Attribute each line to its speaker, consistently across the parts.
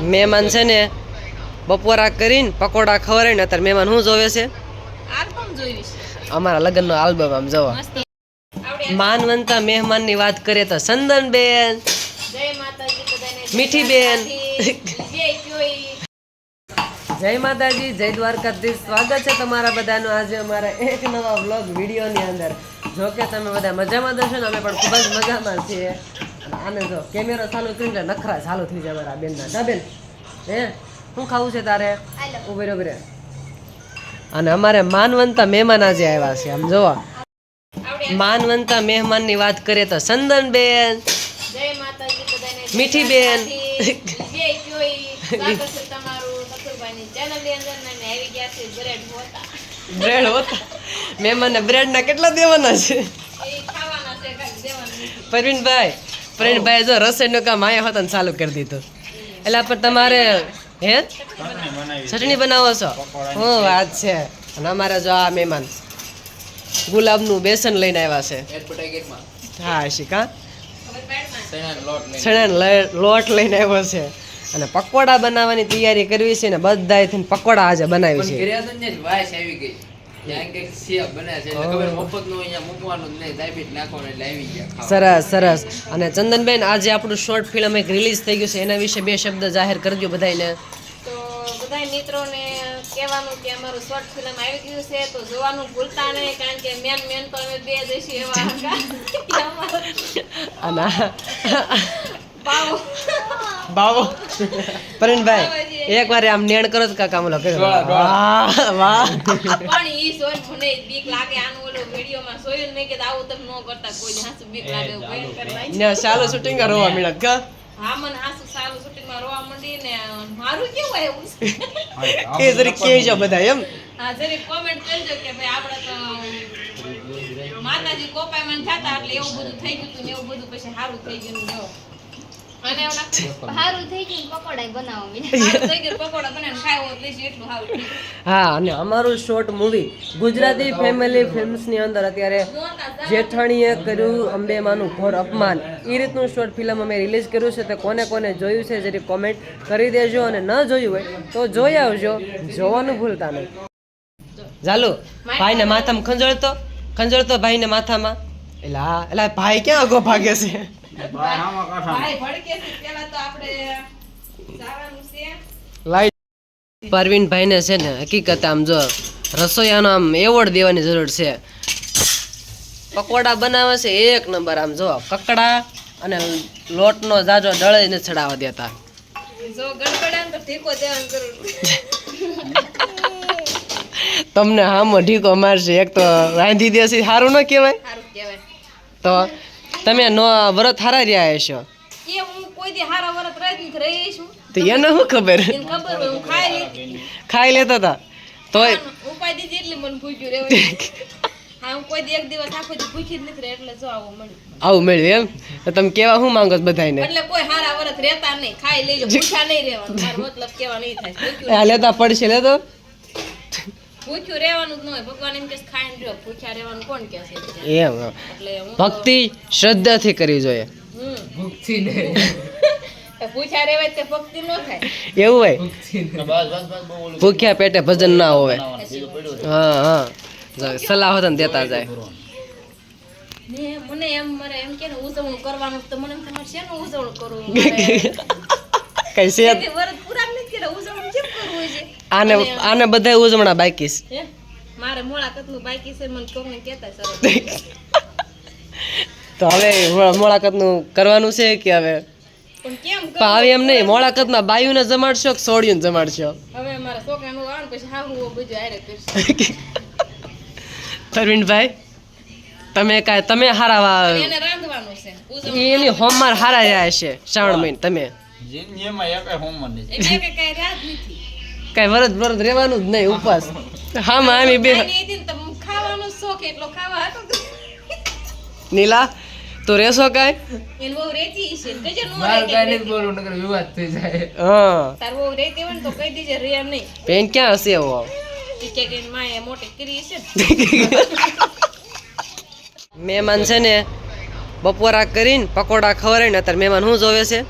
Speaker 1: મહેમાન છે ને બપોરા કરીને પકોડા ખવડાવીને અત્યારે મહેમાન શું જોવે છે? અમારા લગ્નનો આલ્બમ આમ જોવા. માનવંતા મહેમાનની વાત કરીએ તો ચંદનબેન
Speaker 2: બેન જય
Speaker 1: મીઠી બેન.
Speaker 2: જય
Speaker 1: માતાજી જય દ્વારકાધીશ. સ્વાગત છે તમારા બધાનું આજે અમારા એક નવા વ્લોગ વિડીયોની અંદર. જો કે તમે બધા મજામાં દશો ને અમે પણ ખૂબ જ મજામાં છીએ. અને આને જો કેમેરો ચાલુ કરીને નખરા ચાલુ થઈ જાય મારા બેનના. જા બેન. હે? શું ખાવું છે તારે? ઉભરે ઉભરે અને અમારે માનવંતા મહેમાન આજે આવ્યા છે. આમ જોવા. માનવંતા મહેમાનની વાત કરીએ તો
Speaker 2: બધાને જય
Speaker 1: મીઠી બેન.
Speaker 2: બ્રેડ હોતા.
Speaker 1: મહેમાનને બ્રેડના કેટલા દેવાના છે?
Speaker 2: એ
Speaker 1: પ્રવીણભાઈ જો રસોઈનું કામ આયા હતા ને ચાલુ કરી દીધું. એટલે પણ તમારે, હે? ચટણી બનાવો છો? હું, વાત છે. અને અમારા જો આ મહેમાન ગુલાબનું બેસન લઈને આવ્યા છે. હા શિકા લ- લોટ લઈને આવ્યો છે. અને પકોડા બનાવવાની તૈયારી કરવી છે ને બધા પકોડા આજે બનાવી છે. સરસ સરસ. અને ચંદનબેન આજે આપણું શોર્ટ ફિલ્મ એક રિલીઝ થઈ ગયું છે એના વિશે બે શબ્દ જાહેર કરજો બધાને
Speaker 2: તો બધા મિત્રોને કહેવાનું કે અમારું શોર્ટ ફિલ્મ આવી ગયું છે તો જોવાનું ભૂલતા નહીં કારણ કે મેન મેન તો અમે બે જઈશું એવા. હતા
Speaker 1: અને
Speaker 2: બાવો.
Speaker 1: પરણભાઈ એક વાર આમ નેણ કરો તો કાકા કર્યો વાહ વાહ.
Speaker 2: પણ ઈ સોય મને બીક લાગે આનો ઓલો વિડીયોમાં જોયું ને કે આવું તમ નો કરતા કોઈ હાસુ બીક લાગે એવું
Speaker 1: ને ચાલુ શૂટિંગ રોવા મળ્યા કા?
Speaker 2: હા મને હાસુ શૂટિંગમાં રોવા મંડી ને મારું કેવું આવ્યું
Speaker 1: એ જરીક કહેજો બધા એમ?
Speaker 2: હા જરી કોમેન્ટ કરજો કે ભાઈ આપણે તો માતાજી કોપાય મન થતા એટલે એવું બધું થઈ ગયું હતું ને એવું બધું પછી સારું થઈ ગયું ને જો. અને
Speaker 3: સારું થઈ ગયું પકોડા બનાવો
Speaker 2: થઈ ગયું પકોડા બનાવીને ખાયો એટલું સારું
Speaker 1: હા અને અમારું શોર્ટ મૂવી ગુજરાતી ફેમિલી ફિલ્મ્સની અંદર અત્યારે જેઠાણીએ કર્યું અંબેમાનું ઘોર અપમાન. એ રીતનું શોર્ટ ફિલ્મ અમે રિલીઝ કર્યું છે તો કોને કોને જોયું છે જરી કોમેન્ટ કરી દેજો અને ન જોયું હોય તો જોઈ આવજો જોવાનું ભૂલતા નહીં. ચાલો ભાઈને માથામાં ખંજળતો ખંજળતો ભાઈને માથામાં. એટલે હા એટલે ભાઈ ક્યાં આગો ભાગે છે?
Speaker 2: ભાઈ ને. છે પેલા તો આપણે જવાનું છે.
Speaker 1: લાઈટ પરવીનભાઈને છે ને હકીકત આમ જો રસોઈયાનો આમ એવોર્ડ દેવાની જરૂર છે. પકોડા બનાવે છે એક નંબર આમ જો કકડા અને લોટનો જાજો દળે ચડાવવા દેતા.
Speaker 2: જો ગડબડે ને તો ઠીકો દેવાની જરૂર
Speaker 1: તમને હામો ઢીકો મારશે એક તો રાંધી દેશે સારું ન કહેવાય?
Speaker 2: કહેવાય.
Speaker 1: તો તમે નો વ્રત હારા રહ્યા હશો.
Speaker 2: એ હું કોઈ દી હારા વરત રહી રહી છું
Speaker 1: તો એને શું ખબર?
Speaker 2: એને ખબર હું ખાઈ
Speaker 1: ખાઈ લેતા હતા તોય
Speaker 2: ઉપાય દીધી એટલે મને ભૂખ્યું રહેવું હા હું કોઈ દી એક દિવસ આખો દી ભૂખી જ નથી રહે એટલે જો આવું મળ્યું.
Speaker 1: આવું મળ્યું એમ? તો તમે કેવા શું માંગો છો બધાને
Speaker 2: એટલે કોઈ હારા વરત રહેતા નહીં ખાઈ લેજો ભૂખ્યા નહીં રહેવાનું. મારો મતલબ કેવા નહીં થાય
Speaker 1: લેતા પડશે લેતો?
Speaker 2: ભૂખ્યું રહેવાનું જ ન હોય. ભગવાન એમ કે ખાઈને રહ્યો. ભૂખ્યા રહેવાનું કોણ કહે છે
Speaker 1: એમ. ભક્તિ શ્રદ્ધાથી કરવી જોઈએ.
Speaker 4: ને.
Speaker 2: ભૂખ્યા રહેવાય તે ભક્તિ ન થાય.
Speaker 1: એવું હોય? ભૂખ્યા પેટે ભજન ના
Speaker 4: હોય.
Speaker 1: હા હા. સલાહ હોત ને દેતા જાય.
Speaker 2: ને મને એમ મારે એમ કે ને ઉજવણું કરવાનું તો મને એમ કે શેનું ઉજવણું કરવું?
Speaker 1: કઈ છે
Speaker 2: તે વરત પૂરા નથી કર્યા ઉજવણું કેમ કરવું હોય છે
Speaker 1: આને આને બધા ઉજવણા બાકી
Speaker 2: છે. મારે મોળાકતનું બાકી છે મને કોકને કહેતા સરસ.
Speaker 1: તો હવે મોળાકતનું કરવાનું છે કે હવે?
Speaker 2: પણ
Speaker 1: હવે એમ નહીં મોળાકતમાં બાયુને જમાડશો કે સોડિયું જમાડશો?
Speaker 2: હવે મારા છોકરાનું પછી કરશે.
Speaker 1: પરવીનભાઈ તમે કાંઈ તમે હારા
Speaker 2: એને રાંધવાનું છે.
Speaker 1: એની હોમવાર હારા રહ્યા છે શ્રાવણ મહિને તમે?
Speaker 4: એમાં નથી
Speaker 2: રાત નથી.
Speaker 1: કાંઈ વરદ વરદ રહેવાનું જ નહીં ઉપવાસ. હા મામી બે
Speaker 2: ખાવાનો શોખ એટલો ખાવા હતો
Speaker 1: નીલા તો રેસો કાંઈ?
Speaker 2: એને રેતી છે કહેજે નો
Speaker 4: બહાર
Speaker 2: રહે
Speaker 4: કાંઈ
Speaker 2: કે
Speaker 4: નથી બોલવું નકર વિવાદ થઈ જાય.
Speaker 1: હા.
Speaker 2: તાર બહુ રેતી હોય ને તો કહી દેજે રે નહીં.
Speaker 1: બેન ક્યાં હશે એવો
Speaker 2: કે કે માએ મોટી કરી છે
Speaker 1: મહેમાન છે ને બપોરા કરીને પકોડા ખવડાવીને અત્યારે મહેમાન શું જોવે છે?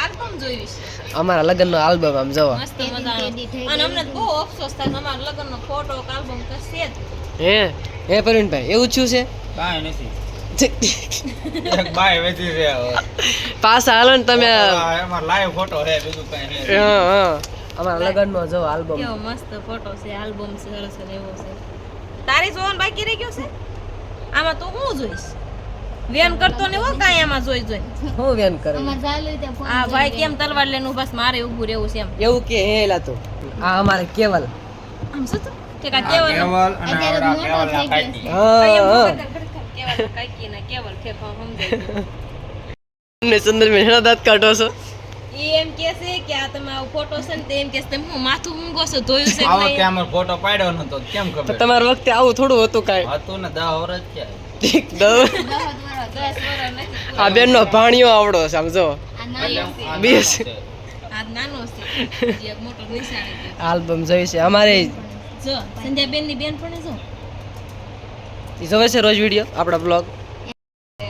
Speaker 2: આલ્બમ જોઈ છે?
Speaker 1: અમારા લગ્નનો આલ્બમ આમ જવા.
Speaker 2: મસ્ત
Speaker 3: મજા
Speaker 2: મજાનો.
Speaker 3: તેદી
Speaker 2: અને અમને બહુ અફસોસ થાય અમારા લગ્નનો ફોટો આલ્બમ કશે જ.
Speaker 1: હે? હે પ્રવીણભાઈ એવું થયું છે?
Speaker 5: કાંઈ નથી. બાય વેચી છે
Speaker 1: પાછા હાલો ને તમે.
Speaker 5: એમાં લાઈવ ફોટો છે બીજું કાંઈ નહીં
Speaker 1: હા હા. અમારા લગ્નનો જો આલ્બમ.
Speaker 2: કેવો મસ્ત ફોટો છે આલ્બમ છે સરસ એવો છે. તારી જોવાનું બાકી રહી ગયો છે? આમાં તું હું જોઈશ? વેન કરતો ને હો કાંઈ આમાં જોઈ જોઈ.
Speaker 1: હું વેન કરે?
Speaker 2: આ ભાઈ કેમ તલવાર લઈને બસ મારે ઊભું રહેવું છે એમ.
Speaker 1: એવું કે હેલા તો. આ અમારે કેવલ.
Speaker 2: આમ શું કે કા કેવલ
Speaker 5: કેવલ અને
Speaker 3: અત્યારે કેવલ ગયો.
Speaker 5: કાકી.
Speaker 1: હા
Speaker 2: કેવલ કાંઈકી ને કેવલ ફેફા સમજાઈ ગયું.
Speaker 1: તમને સુંદર મેળા દાંત કાઢો છો?
Speaker 2: ઈ એમ કે છે કે આ તમે ફોટો છે ને એમ કે છે, તમે હું માથું ઊંઘો છો ધોયું છે
Speaker 5: આવો
Speaker 2: કે
Speaker 5: અમાર ફોટો પાડ્યો નતો કેમ ખબર?
Speaker 1: તમારા વખતે આવું થોડું હતું કાઈ?
Speaker 5: હતું ને દહ વર્ષ ક્યાં
Speaker 1: ઠીક
Speaker 3: દસ
Speaker 1: આ બેનનો ભાણિયો આવડો છે આમ જો
Speaker 3: આ નાનો છે.
Speaker 5: આ
Speaker 1: બે
Speaker 5: નાનો
Speaker 1: છે.
Speaker 5: છે.
Speaker 2: આ નાનો છે જે મોટો નિશાની છે.
Speaker 1: આલ્બમ જોઈ છે અમારે
Speaker 2: ની બેન
Speaker 1: જોવે છે રોજ વીડિયો આપણા બ્લોગ
Speaker 2: ને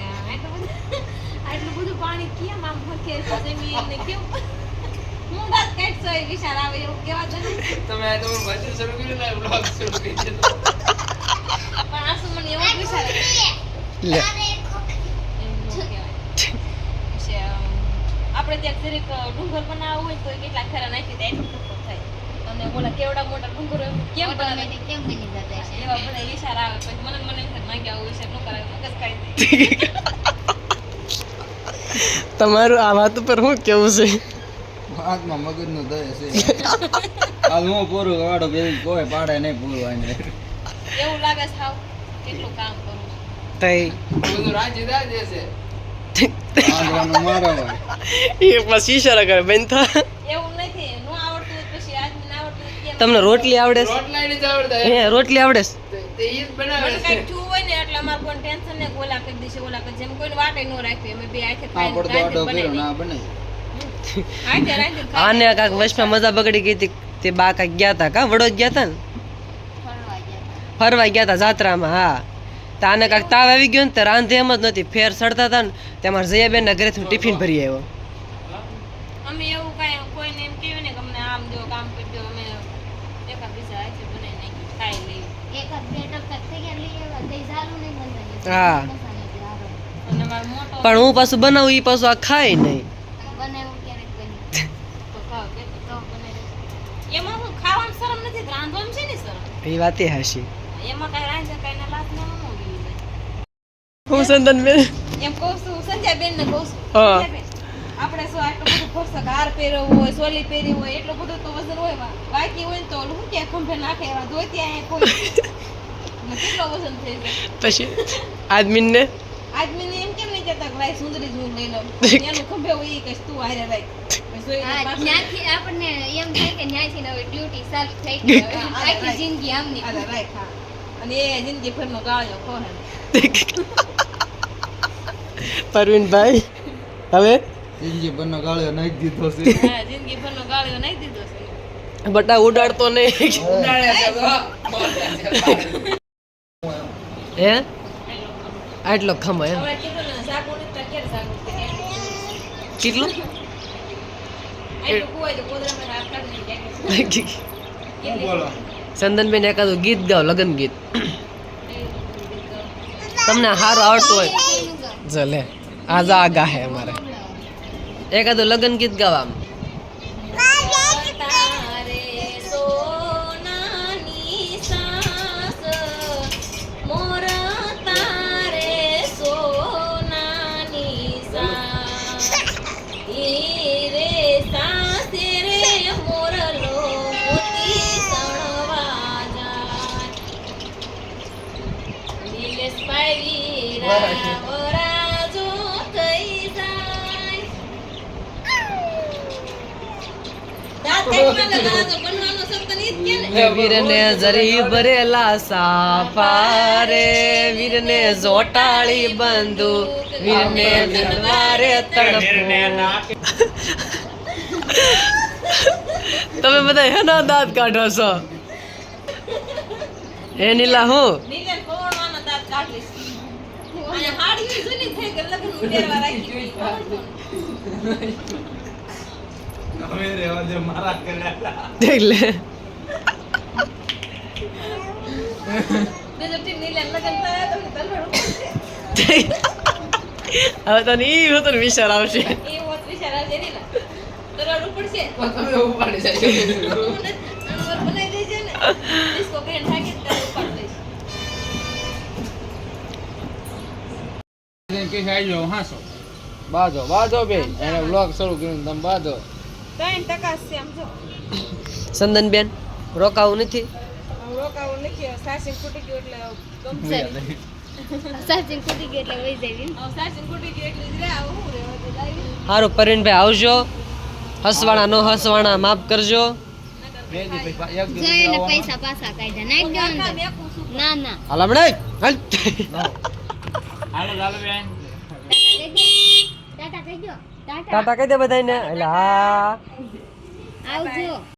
Speaker 2: ને
Speaker 4: તમે તમારું શરૂ કર્યું ને vlog શરૂ કરી
Speaker 2: મને એવું
Speaker 1: લે
Speaker 2: આપણે ત્યાં જરીક ડુંગર બનાવવો હોય તો કેટલા ખરા નાખી દે એટલું થાય અને ઓલા કેવડા મોટા ડુંગર હોય કેમ બનાવે
Speaker 3: કેમ બની જતા છે
Speaker 2: એવા બધા વિચાર આવે પછી મને મને એમ થાય, માગે આવો વિચાર ન કરાય મગજ ખાઈ દે
Speaker 1: તમારું આ વાત ઉપર શું કેવું છે
Speaker 5: હાથમાં મગજનો દય છે હાલ હું પૂરું વાડો બે કોઈ પાડે નહીં પૂરું આને
Speaker 2: એવું લાગે છે હાવ કેટલું કામ કરું
Speaker 1: તઈ.
Speaker 4: બધું રાજી રાજ છે.
Speaker 5: મારો હોય
Speaker 1: એ પછી ઈશારા કરે બેન થા
Speaker 2: એવું નથી ન આવડતું પછી આદમી ના આવડતું
Speaker 1: તમને રોટલી આવડે છે?
Speaker 4: રોટલા ની આવડતા
Speaker 1: હે રોટલી આવડે છે?
Speaker 4: તે- તે ઈ બનાવે છે.
Speaker 2: કાંઈક થયું હોય ને એટલે અમારે કોઈ ટેન્શન ને ઓલા કરી દેશે ઓલા કરી જેમ કોઈને વાટે ન અમે બે બનાવી
Speaker 5: ના
Speaker 1: આને કાંક વચમાં મજા બગડી ગઈ હતી તે બા કાંઈક ગયા હતા કા? વડોદ ગયા હતા ને?
Speaker 3: ફરવા ગયા
Speaker 1: હતા જાત્રામાં હા. તો આને કાંઈક તાવ આવી ગયો ને તે રાંધે એમ જ નથી ફેર સડતા હતા ને તેમાં જયાબેન ના ઘરેથી હું ટિફિન ભરી આવ્યો.
Speaker 2: અમે એવું કાંઈ કોઈને એમ કહ્યું ને કે અમને આમ દો કામ કરી દો અમે એકાદ બીજા હાથે બનાવી નાખી ખાઈ લઈએ.
Speaker 3: એકાદ બે ટપકા થઈ ગયા લઈ આવ્યા તઈ સારું નહીં બનવાનું
Speaker 1: હા.
Speaker 2: મારો
Speaker 1: પણ હું પાછું બનાવું એ પાછું આ ખાય નહીં.
Speaker 3: એ ક્યારેક બની.
Speaker 2: તો ખાવ કે તો બનાવી એમાં હું ખાવાનું શરમ નથી રાંધવાનું છે ને શરમ?
Speaker 1: એ વાતે હાશી
Speaker 2: એમાં કઈ રાંધે કાંઈ ના લાત ના
Speaker 1: હું સંદન બેન.
Speaker 2: એમ કહું છું સંજયબેન ને કહું છું. આપણે શું આટલું બધું ફરસક હાર પહેર્યો હોય સોલી પહેરી હોય એટલું બધું તો વજન હોય બાકી હોય ને તો શું કે ખંભે નાખે એવા ધોતી અહીંયા કોઈ. ને કેટલો વજન થઈ જાય?
Speaker 1: પછી આદમીને
Speaker 2: આદમીને એમ કેમ નહીં કહેતા કે ભાઈ સુંદરી જ હું લઈ લઉં. એનું ખંભે હોય કહીશ તું હારે રાખ.
Speaker 3: ત્યાંથી આપણને એમ થાય કે ત્યાંથી હવે ડ્યુટી ચાલુ થઈ ગઈ આખી જિંદગી આમની
Speaker 2: રાખ, હા. અને એ જિંદગી ભરનો ગાળ્યો ખોહે
Speaker 1: પરવીનભાઈ હવે?
Speaker 5: જિંદગી બંને ગાળ્યો નાખી દીધો છે.
Speaker 2: હા જિંદગી ભરનો ગાળ્યો નહીં દીધો છે.
Speaker 1: બટા ઉડાડતો નહીં. હે? આટલો ખમો એમ. કેટલું?
Speaker 5: કેટલું? બોલો.
Speaker 1: ચંદનબેન એકાદું ગીત ગાઓ લગન ગીત. તમને સારું આવડતું હોય. જલે. આજા આગા હે અમારે. એકાદું લગન ગીત ગાવા. આમ વીરને જરી ભરેલા સાફા રે વીરને જોટાળી બંધુ વીરને તલવારે તડપો. તમે બધા હેના દાંત કાઢો છો? હે નીલા હું?
Speaker 2: નીલે કોણવાનો દાંત કાઢીશ અને હાડી જૂની થઈ ગઈ લગ્ન પહેરવા રાખી
Speaker 1: એટલે
Speaker 2: બીજું ઠીક નીલેન લગન થયા તો નહીં
Speaker 1: હવે તને વિચાર આવશે.
Speaker 2: હું
Speaker 5: બાજો બાજો બેન એને બ્લોગ શરૂ કર્યું તમે બાજો.
Speaker 2: ત્રણ ટકા છે આમ જો.
Speaker 1: સંદનબેન રોકાવું નથી.
Speaker 2: રોકાવું નથી સાસી ફૂટી ગયું એટલે ગમશે નહીં.
Speaker 3: સાચી કૂદી એટલે વહી જાય
Speaker 2: હવે ફૂટી ગયું એટલે જ રે આવું હું રહેવા દે લાવી
Speaker 1: સારું પરિણભાઈ આવજો. હસવાણા નો હસવાણા માફ કરજો.
Speaker 3: પૈસા પાછા કાઢ્યા. નાખ ના ના.
Speaker 1: હાલ હમણાં હાલ.
Speaker 5: હાલો. બેન.
Speaker 3: કહી દો
Speaker 1: ટાટા. કહી દે બધાને એટલે હા
Speaker 3: આવજો.